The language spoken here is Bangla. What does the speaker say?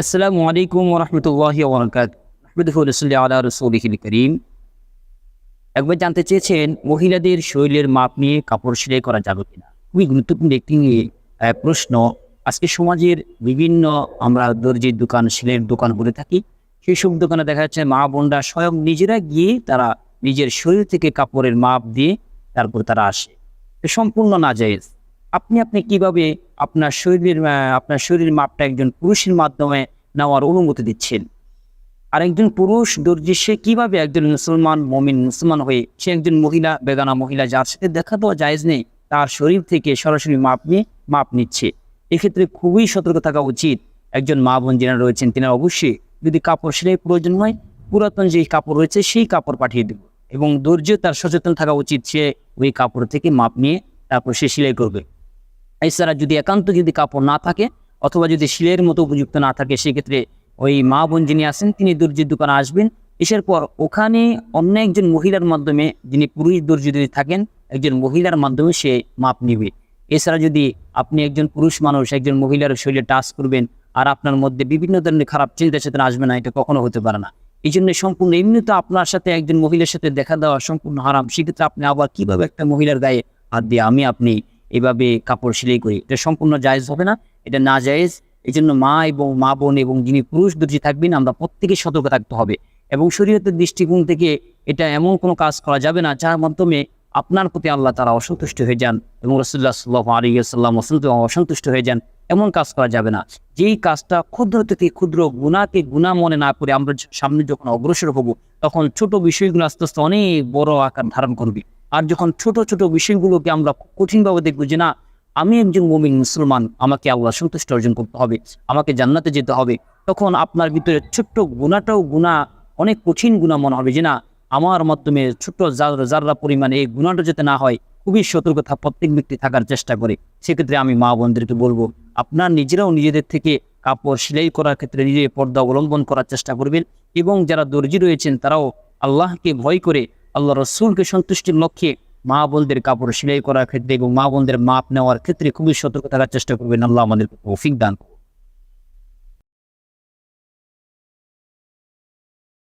আসসালামু আলাইকুম রহমতুল্লাহি ওবরাকাত রসুলহিল করিম একবার জানতে চেয়েছেন, মহিলাদের শরীরের মাপ নিয়ে কাপড় সেলাই করা যাবে কিনা? খুবই গুরুত্বপূর্ণ একটি প্রশ্ন। আজকে সমাজের বিভিন্ন আমরা দর্জির দোকান সেলের দোকান বলে থাকি। সব দোকানে দেখা যাচ্ছে মা বোনরা স্বয়ং নিজেরা গিয়ে তারা নিজের শরীর থেকে কাপড়ের মাপ দিয়ে তারপর তারা আসে। সম্পূর্ণ না যায় আপনি আপনি কীভাবে আপনার শরীরের আপনার শরীরের মাপটা একজন পুরুষের মাধ্যমে নেওয়ার অনুমতি দিচ্ছেন? আর একজন পুরুষ দর্জি, সে কীভাবে একজন মুসলমান মমিন, মুসলমান হয়ে সে একজন মহিলা বেগানা মহিলা, যার সাথে দেখা দেওয়া জায়েজ নেই, তার শরীর থেকে সরাসরি মাপ নিয়ে, মাপ নিচ্ছে। এক্ষেত্রে খুবই সতর্ক থাকা উচিত। একজন মা বোন যারা রয়েছেন তিনি অবশ্যই যদি কাপড় সেলাই প্রয়োজন হয়, পুরাতন যে কাপড় রয়েছে, সেই কাপড় পাঠিয়ে দেব এবং ধৈর্য তার সচেতন থাকা উচিত, সে ওই কাপড় থেকে মাপ নিয়ে তারপর সে সেলাই করবে। এছাড়া যদি একান্ত যদি কাপড় না থাকে অথবা যদি শিলের মতো উপযুক্ত না থাকে, সেক্ষেত্রে ওই মা বোন যিনি আসেন তিনি দর্জির দোকানে আসবেন। এসার পর ওখানে অন্য একজন মহিলার মাধ্যমে যিনি পুরুষ দর্জি যদি থাকেন, একজন মহিলার মাধ্যমে সে মাপ নিবে। এছাড়া যদি আপনি একজন পুরুষ মানুষ, একজন মহিলার শরীরে টাচ করবেন আর আপনার মধ্যে বিভিন্ন ধরনের খারাপ চিন্তা চেতনা আসবে না, এটা কখনো হতে পারে না। এই জন্য সম্পূর্ণ এমনি তো আপনার সাথে একজন মহিলার সাথে দেখা দেওয়া সম্পূর্ণ হারাম। সেক্ষেত্রে আপনি আবার কীভাবে একটা মহিলার গায়ে হাত দিয়ে আমি, আপনি এভাবে কাপড় সেলাই করি। এটা সম্পূর্ণ জায়েজ হবে না, এটা না জায়েজ। এই জন্য মা এবং মা বোন এবং যিনি পুরুষ দর্জি থাকবেন, আমরা প্রত্যেকে সতর্ক থাকতে হবে। এবং শরীয়তের দৃষ্টিকোণ থেকে এটা এমন কোনো কাজ করা যাবে না, যার মাধ্যমে আপনার প্রতি আল্লাহ তারা অসন্তুষ্ট হয়ে যান এবং রসুল্লাহ সাল্লাহ আলিয়াল্লাম অসন্তুষ্ট হয়ে যান, এমন কাজ করা যাবে না। যেই কাজটা ক্ষুদ্র থেকে ক্ষুদ্র গুণাকে গুণা মনে না করে আমরা সামনে যখন অগ্রসর হব, তখন ছোট বিষয়গুলো আস্তে আস্তে অনেক বড় আকার ধারণ করবে। আর যখন ছোট ছোট বিষয়গুলোকে আমরা কঠিনভাবে দেখব যে না, আমি একজন মুমিন মুসলমান, আমাকে আল্লাহ সন্তুষ্ট অর্জন করতে হবে, আমাকে জান্নাতে যেতে হবে, তখন আপনার ভিতরে ছোট্ট গুণাটাও গুণা, অনেক কঠিন গুণা মনে হবে যে না, আমার মাধ্যমে ছোট্ট জাররা পরিমাণে এই গুণাটা যাতে না হয়, খুবই সতর্কতা প্রত্যেক ব্যক্তি থাকার চেষ্টা করে। সেক্ষেত্রে আমি মা বোনদেরকে বলব, আপনার নিজেরাও নিজেদের থেকে কাপড় সেলাই করার ক্ষেত্রে নিজে পর্দা অবলম্বন করার চেষ্টা করবেন এবং যারা দর্জি রয়েছেন, তারাও আল্লাহকে ভয় করে আল্লাহ রসুলকে সন্তুষ্টির লক্ষ্যে মা বোনদের কাপড় সেলাই করার ক্ষেত্রে এবং মা বোনদের মাপ নেওয়ার ক্ষেত্রে খুবই সতর্ক থাকার চেষ্টা করবেন আল্লাহ আমাদের তৌফিক দান।